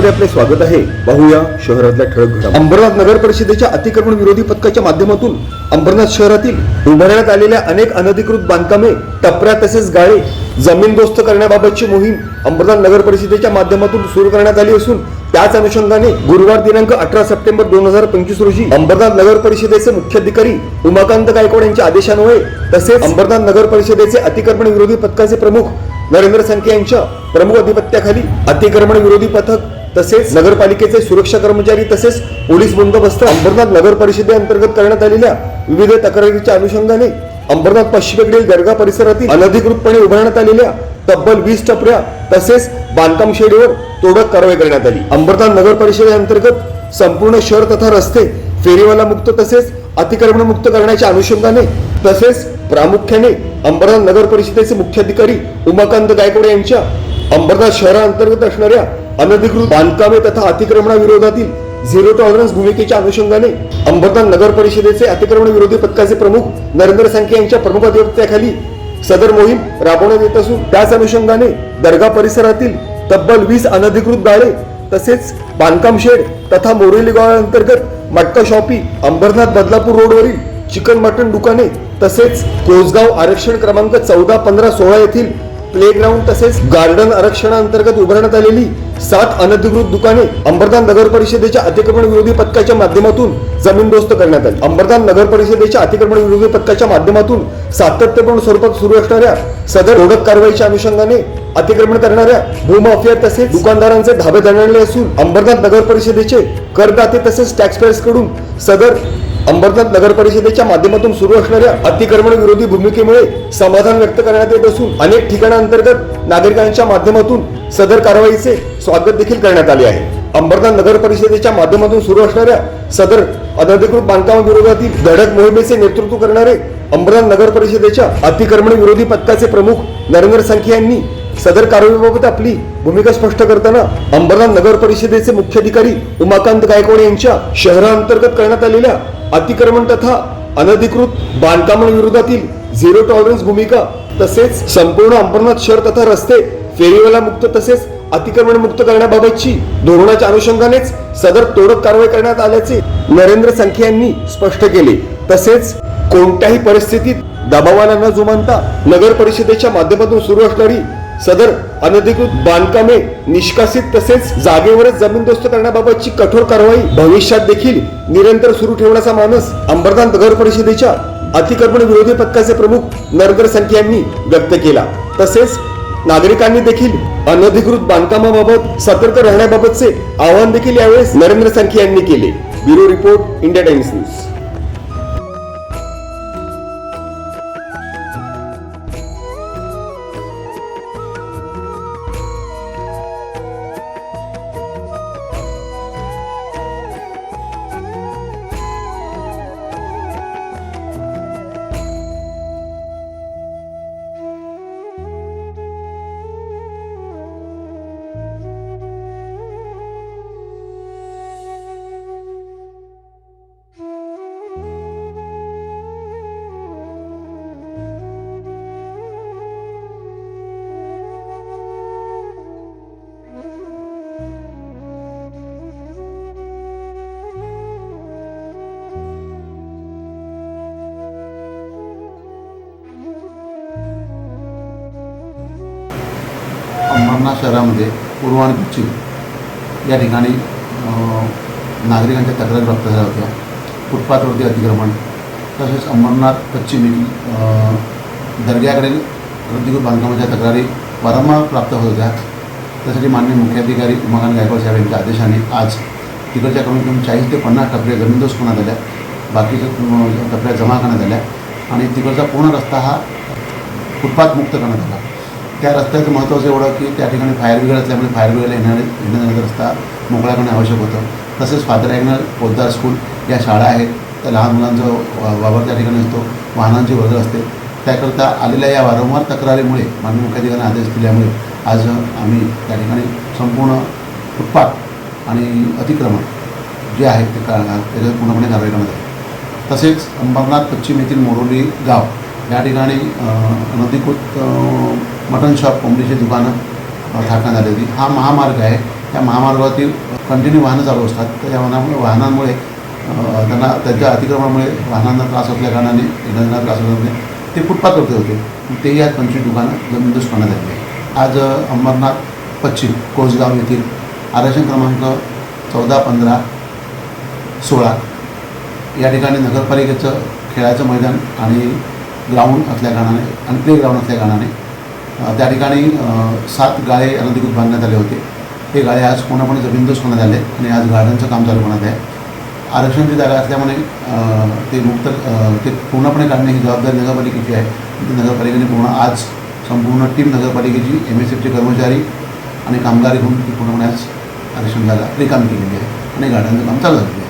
मध्ये आपले स्वागत आहे. पाहूया शहरातल्या ठळक घडामोडी. अंबरनाथ नगर परिषदेच्या अतिक्रमण विरोधी पथकाच्या माध्यमातून अंबरनाथ शहरातील उभारण्यात आलेल्या अनेक अनधिकृत बांधकामे टपऱ्या तसेच गाळे जमीनदोस्त करण्याबाबतची मोहीम अंबरनाथ नगर परिषदेच्या माध्यमातून सुरू करण्यात आली असून त्याच अनुषंगाने गुरुवार दिनांक अठरा सप्टेंबर दोन हजार पंचवीस रोजी अंबरनाथ नगर परिषदेचे मुख्याधिकारी उमाकांत गायकवाड यांच्या आदेशान्वये तसेच अंबरनाथ नगर परिषदेचे अतिक्रमण विरोधी पथकाचे प्रमुख नरेंद्र संखे यांच्या प्रमुख अधिपत्याखाली अतिक्रमण विरोधी पथक तसेच नगरपालिकेचे सुरक्षा कर्मचारी तसेच पोलीस बंदोबस्त अंबरनाथ नगर परिषदेअंतर्गत करण्यात आलेल्या विविध तक्रारीच्या अनुषंगाने अंबरनाथ पश्चिमेकडील दर्गा परिसरातील अनधिकृतपणे उभारण्यात आलेल्या तब्बल वीस टपऱ्या तसेच बांधकाम शेडीवर तोडक कारवाई करण्यात आली. अंबरनाथ नगर परिषदेअंतर्गत संपूर्ण शहर तथा रस्ते फेरीवाला मुक्त तसेच अतिक्रमण मुक्त करण्याच्या अनुषंगाने तसेच प्रामुख्याने अंबरनाथ नगर परिषदेचे मुख्याधिकारी उमाकांत गायकवाड यांच्या अंबरनाथ शहराअंतर्गत असणाऱ्या अनधिकृत बांधकामे तथा अतिक्रमणाविरोधातील झिरो टॉलरन्स भूमिकेच्या अनुषंगाने अंबरनाथ नगर परिषदेचे अतिक्रमण विरोधी पथकाचे प्रमुख नरेंद्र सांखे यांच्या प्रमुख अधिपत्याखाली सदर मोहीम राबवण्यात येत असून त्याच अनुषंगाने दर्गा परिसरातील तब्बल वीस अनधिकृत गाळे तसेच बांधकाम शेड तथा मोरेली गावांतर्गत मटका शॉपी अंबरनाथ बदलापूर रोडवरील चिकन मटन दुकाने तसेच कोसगाव आरक्षण क्रमांक चौदा पंधरा सोळा येथील प्लेग्राऊंड तसेच गार्डन आरक्षणाअंतर्गत उभारण्यात आलेली सात अनधिकृत दुकाने अंबरधान नगर परिषदेच्या अतिक्रमण विरोधी पथकाच्या माध्यमातून जमीनदोस्त करण्यात आली. अंबरधान नगर परिषदेच्या अतिक्रमण विरोधी पथकाच्या माध्यमातून सातत्यपूर्ण स्वरूपात सुरू असणाऱ्या सदर ओळख कारवाईच्या अनुषंगाने अतिक्रमण करणाऱ्या भूमाफिया तसेच दुकानदारांचे धाबे दणले असून अंबरनाथ नगर परिषदेचे करदाते तसेच टॅक्सपेयर्सकडून सदर अंबरनाथ नगर परिषदेच्या माध्यमातून सुरू असणाऱ्या अतिक्रमण विरोधी भूमिकेमुळे समाधान व्यक्त करण्यात येत असून अनेक ठिकाणांतर्गत नागरिकांच्या माध्यमातून सदर कारवाईचे स्वागत देखील करण्यात आले आहे. अंबरनाथ नगर परिषदेच्या माध्यमातून सुरू असणाऱ्या सदर अनधिकृत बांधकामाविरोधातील धडक मोहिमेचे नेतृत्व करणारे अंबरनाथ नगर परिषदेच्या अतिक्रमण विरोधी पथकाचे प्रमुख नरेंद्र संखे यांनी सदर कारवाईबाबत आपली भूमिका स्पष्ट करताना अंबरनाथ नगर परिषदेचे मुख्याधिकारी उमाकांत गायकवाड यांच्या शहराअंतर्गत करण्यात आलेल्या अतिक्रमण तथा अनधिकृत बांधकामांविरोधातील झिरो टॉलरन्स भूमिका तसेच संपूर्ण अंबरनाथ शहर तथा रस्ते फेरीवाला मुक्त तसेच अतिक्रमण मुक्त करण्याबाबतची धोरणाच्या अनुषंगानेच सदर तोडक कारवाई करण्यात आल्याचे नरेंद्र संखे यांनी स्पष्ट केले. तसेच कोणत्याही परिस्थितीत दबावाला न जुमानता नगर परिषदेच्या माध्यमातून सुरू असणारी सदर अनधिकृत बांधकामे निष्कासित तसेच जागेवरच जमीनदोस्त करण्याबाबतची कठोर कारवाई भविष्यात देखील निरंतर सुरू ठेवण्याचा मानस अंबरनाथ नगर परिषदेच्या अतिक्रमण विरोधी पथकाचे प्रमुख नरेंद्र संखे यांनी व्यक्त केला. तसेच नागरिकांनी देखील अनधिकृत बांधकामाबाबत सतर्क राहण्याबाबतचे आवाहन देखील यावेळेस नरेंद्र संखे यांनी केले. Bureau report India Times news. Jalna शहरामध्ये पूर्वान पश्चिम या ठिकाणी नागरिकांच्या तक्रारी प्राप्त झाल्या होत्या. फुटपाथवरती अतिक्रमण तसेच अंबरनाथ पश्चिम दर्ग्याकडील अनधिकृत बांधकामाच्या तक्रारी वारंवार प्राप्त होत होत्या. त्यासाठी माननीय मुख्याधिकारी उमाकांत गायकवाड साहेब यांच्या आदेशाने आज तिकडच्या कमीत कमी चाळीस ते पन्नास टप्प्या जमीनदोष करण्यात आल्या. बाकीच्या टप्प्या टपऱ्या जमा करण्यात आल्या आणि तिकडचा पूर्ण रस्ता हा फुटपाथ मुक्त करण्यात आला. त्या रस्त्याचं महत्त्वाचं एवढं की त्या ठिकाणी फायर ब्रिगेड असल्यामुळे फायर ब्रिगेडला येणारे येण्याजाण्याचा रस्ता मोकळा करणे आवश्यक होतं. तसेच फादर ॲग्नर पोद्दार स्कूल या शाळा आहेत. त्या लहान मुलांचा वा- वावर त्या ठिकाणी असतो. वाहनांची वर्ग असते. त्याकरता आलेल्या या वारंवार तक्रारीमुळे माननीय मुख्याधिकाऱ्यांनी आदेश दिल्यामुळे आज आम्ही त्या ठिकाणी संपूर्ण फुटपाथ आणि अतिक्रमण जे आहे ते का त्याच्यात पूर्णपणे कारवाई करण्यात आहे तसेच अंबरनाथ पश्चिम येथील मोरोली गाव या ठिकाणी अ, अनधिकृत मटन शॉप कोंबडीची दुकानं थाटण्यात आली होती हा महामार्ग आहे त्या महामार्गावरती कंटिन्यू वाहनं चालू असतात तर या वाहनामुळे वाहनांमुळे त्यांना त्यांच्या अतिक्रमणामुळे वाहनांना त्रास असल्या कारणाने येणाऱ्यांना त्रास असल्यामुळे ते फुटपाथवरती होते तेही आज पंचवीस दुकानं जमीनदोष करण्यात आली आज अंबरनाथ पश्चिम कोसगाव येथील आरक्षण क्रमांक चौदा पंधरा सोळा या ठिकाणी नगरपालिकेचं खेळाचं मैदान आणि ग्राउंड असल्या कारणाने आणि प्ले ग्राउंड असल्या कारणाने त्या ठिकाणी सात गाळे अनधिकृत बांधण्यात आले होते. ते गाळे आज पूर्णपणे जमीनदोष करण्यात आले आणि आज गार्डनचं काम चालू करण्यात आहे? आरक्षणाची जागा असल्यामुळे ते मुक्त ते पूर्णपणे काढणे ही जबाबदारी नगरपालिकेची आहे. ती नगरपालिकेने पूर्ण आज संपूर्ण टीम नगरपालिकेची एम एस एफचे कर्मचारी आणि कामगार घेऊन ती पूर्णपणे आज आरक्षण जागा रिकामी केलेली आहे आणि गाड्यांचं काम चालू झालेलं आहे.